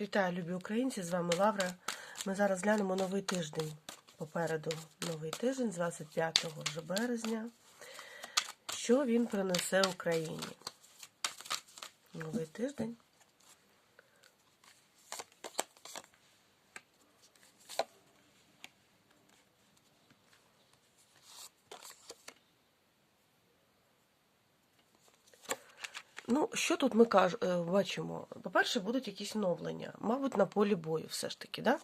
Вітаю, любі українці! З вами Лавра. Ми зараз глянемо новий тиждень. Попереду новий тиждень, з 25 вже березня. Що він принесе Україні? Новий тиждень. Ну, що тут ми каж... е, бачимо? По-перше, будуть якісь оновлення, мабуть, на полі бою все ж таки, да?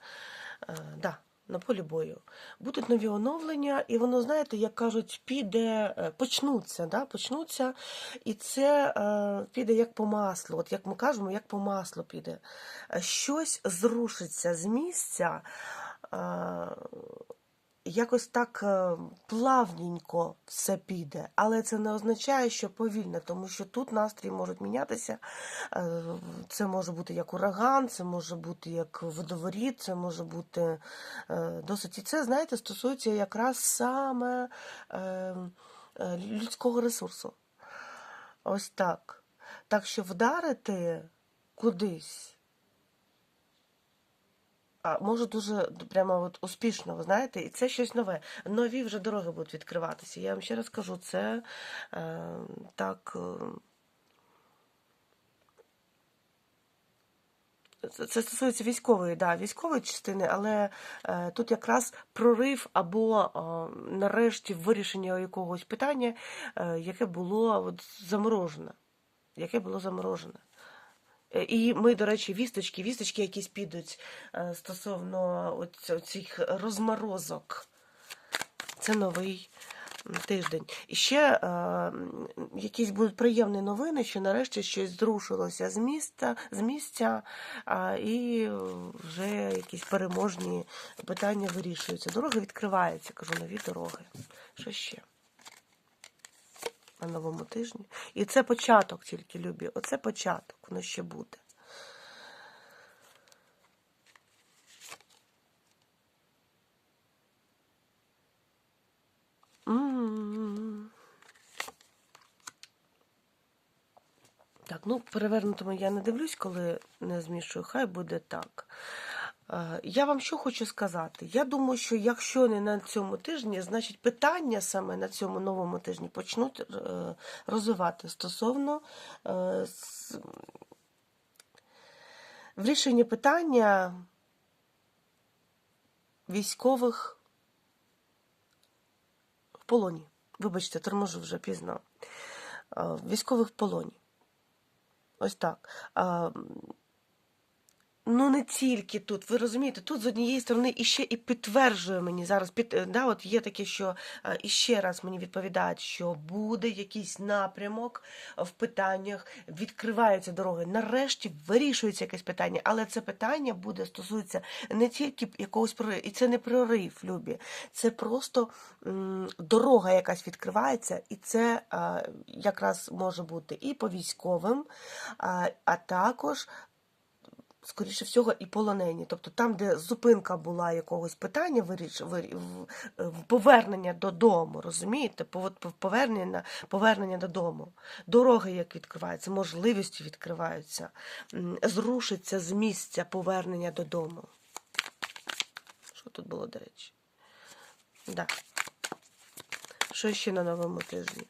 Е, да, на полі бою. Будуть нові оновлення, і воно, знаєте, як кажуть, піде, е, почнуться, да? почнуться, і це е, піде як по маслу. От як ми кажемо, як по маслу піде. Е, Щось зрушиться з місця. Е, якось так е, плавненько все піде, але це не означає, що повільно, тому що тут настрій можуть мінятися. Е, Це може бути як ураган, це може бути як водоворіт, це може бути е, досить. І це, знаєте, стосується якраз саме людського ресурсу. Ось так. Так що вдарити кудись. А може дуже прямо от успішно, ви знаєте, і це щось нове. Нові вже дороги будуть відкриватися. Я вам ще раз кажу, це е, так. Е, це стосується військової, да, військової частини, але е, тут якраз прорив або е, нарешті вирішення якогось питання, е, яке було от, заморожене. Яке було заморожене. Е, І ми, до речі, вісточки, вісточки якісь підуть е, стосовно цих розморозок. Це новий тиждень. І ще е, якісь будуть приємні новини, що нарешті щось зрушилося з міста, з місця, а, і е, вже якісь переможні питання вирішуються. Дороги відкриваються, кажу, нові дороги. Що ще? На новому тижні. І це початок тільки, любі. Оце початок, воно ще буде. Так, ну перевернутому я не дивлюсь, коли не змішую, хай буде так. Е, Я вам що хочу сказати? Я думаю, що якщо не на цьому тижні, значить питання саме на цьому новому тижні почнуть е, розвивати стосовно е, вирішення питання військових в полоні. Вибачте, торможу вже пізно. Військових в полоні. Ось так. А, Ну, не тільки тут. Ви розумієте, тут з однієї сторони іще і підтверджує мені зараз. Під, е, да, от є таке, що е, іще раз мені відповідають, що буде якийсь напрямок в питаннях, відкриваються дороги. Нарешті вирішується якесь питання, але це питання буде стосується не тільки якогось прориву, і це не прорив, любі. Це просто м, дорога якась відкривається, і це е, якраз може бути і по військовим, а, а також скоріше всього, і полонені. Тобто там, де зупинка була якогось питання, виріш, вирі- в- в- повернення додому, розумієте? Повернення, повернення додому. Дороги, як відкриваються, можливості відкриваються, зрушиться з місця повернення додому. Що тут було, до речі? Да. Що ще на новому тижні?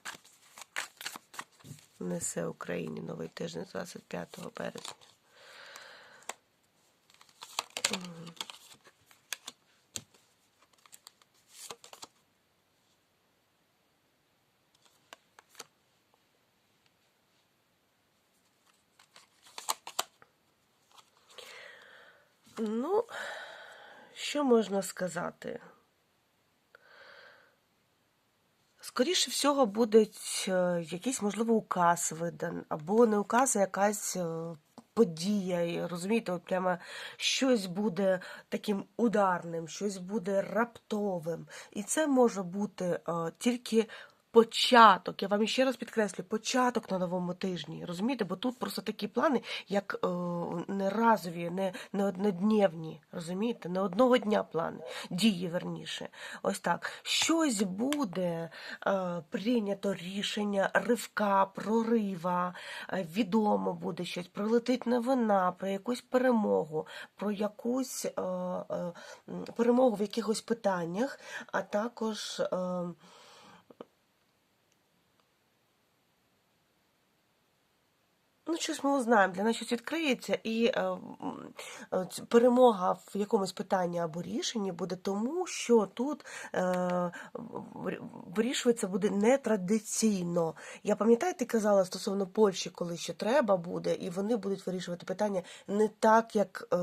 Несе Україні новий тиждень 25 березня. Ну, що можна сказати? Скоріше всього, будуть е, якийсь, можливо, указ видан, або не указ, а якась е, подія. Розумієте, от прямо щось буде таким ударним, щось буде раптовим. І це може бути е, тільки початок. Я вам ще раз підкреслю, початок на новому тижні. Розумієте? Бо тут просто такі плани, як е, не разові, не, не однодневні. Розумієте? Не одного дня плани, дії верніше. Ось так. Щось буде е, прийнято рішення ривка, прорива, е, відомо буде щось, прилетить новина про якусь перемогу, про якусь е, е, перемогу в якихось питаннях, а також. Е, Ну, щось ми узнаємо, для нас щось відкриється, і е, е, перемога в якомусь питанні або рішенні буде тому, що тут е, вирішується буде нетрадиційно. Я пам'ятаю, ти казала стосовно Польщі, коли ще треба буде, і вони будуть вирішувати питання не так, як е,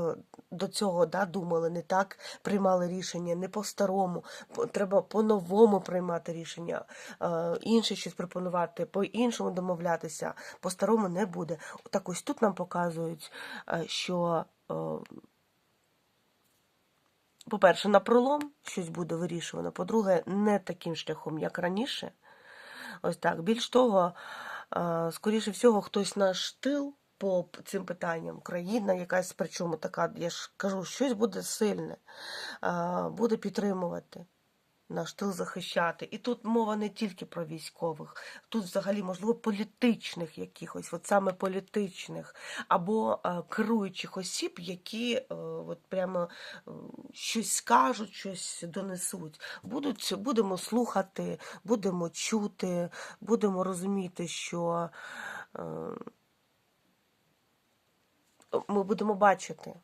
до цього да, думали, не так приймали рішення, не по-старому. Треба по-новому приймати рішення, е, інше щось пропонувати, по-іншому домовлятися, по-старому не буде. Так ось тут нам показують, е, що, е, по-перше, на пролом щось буде вирішувано, по-друге, не таким шляхом, як раніше. Ось так. Більш того, скоріше всього, хтось наш тил по цим питанням, країна якась, причому така, я ж кажу, щось буде сильне, буде підтримувати. Наш тил захищати. І тут мова не тільки про військових, тут взагалі, можливо, політичних якихось, от саме політичних, або е, керуючих осіб, які е, от прямо е, щось скажуть, щось донесуть. Будуть, будемо слухати, будемо чути, будемо розуміти, що е, ми будемо бачити,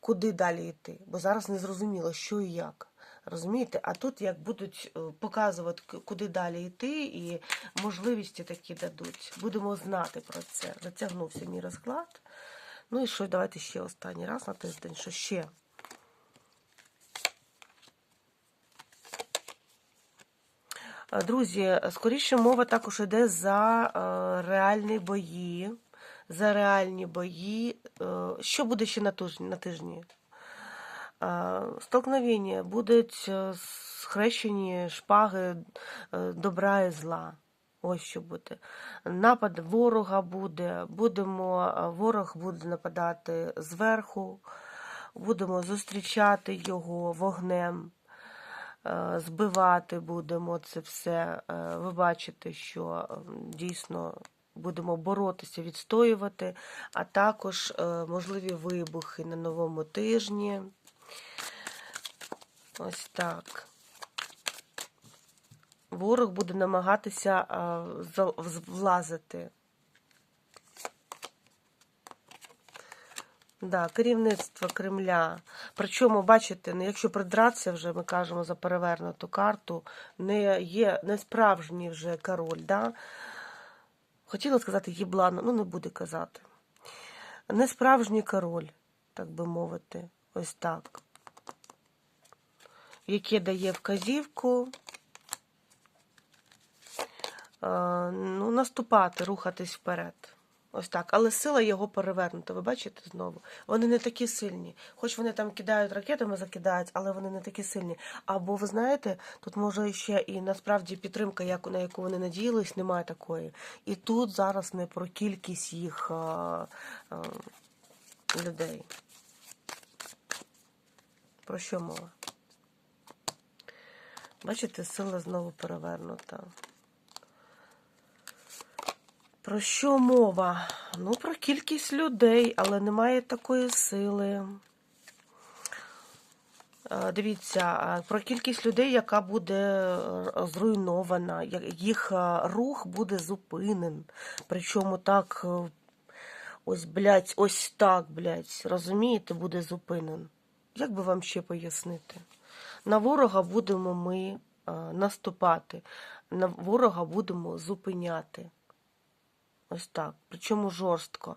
куди далі йти, бо зараз не зрозуміло, що і як. Розумієте? А тут як будуть е, показувати, куди далі йти, і можливості такі дадуть. Будемо знати про це. Затягнувся мій розклад. Ну і що, давайте ще останній раз на тиждень, що ще. Е, Друзі, скоріше мова також йде за е, реальні бої, за реальні бої. Е, що буде ще на тижні? На тижні? Е, Столкновення будуть е, схрещені шпаги добра і зла. Ось що буде. Напад ворога буде. Будемо, ворог буде нападати зверху, будемо зустрічати його вогнем, збивати будемо це все. Ви бачите, що дійсно будемо боротися, відстоювати, а також е, можливі вибухи на новому тижні. Ось так. Ворог буде намагатися вз- влазити. Да, керівництво Кремля. Причому, бачите, ну, якщо придратися вже, ми кажемо за перевернуту карту, не є не справжній вже король. Да? Хотіла сказати єблан, ну не буде казати. Не справжній король, так би мовити. Ось так. Яке дає вказівку е, ну, наступати, рухатись вперед. Ось так. Але сила його перевернута. Ви бачите знову? Вони не такі сильні. Хоч вони там кидають ракетами, закидають, але вони не такі сильні. Або ви знаєте, тут може ще і насправді підтримка, як, на яку вони надіялись, немає такої. І тут зараз не про кількість їх а, а, людей. Про що мова? Бачите, сила знову перевернута. Про що мова? Ну, про кількість людей, але немає такої сили. Е, Дивіться, про кількість людей, яка буде е, зруйнована, їх е, рух буде зупинен. Причому так, е, ось, блядь, ось так, блядь, розумієте, буде зупинен. Як би вам ще пояснити? На ворога будемо ми е, наступати, на ворога будемо зупиняти. Ось так. Причому жорстко.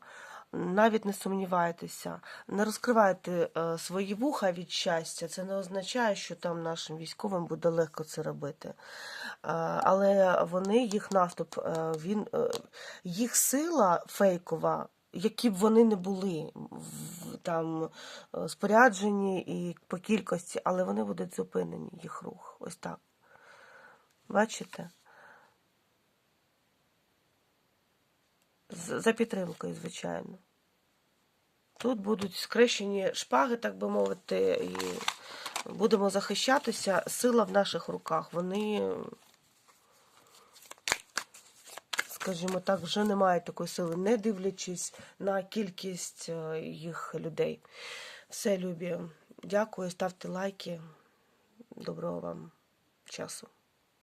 Навіть не сумнівайтеся, не розкривайте е, свої вуха від щастя. Це не означає, що там нашим військовим буде легко це робити. Е, але вони, їх наступ, е, він, їх сила фейкова, які б вони не були там споряджені і по кількості, але вони будуть зупинені, їх рух. Ось так. Бачите? За підтримкою, звичайно. Тут будуть скрещені шпаги, так би мовити, і будемо захищатися. Сила в наших руках. Вони, скажімо так, вже не мають такої сили, не дивлячись на кількість е, їх людей. Все, любі. Дякую, ставте лайки. Доброго вам часу.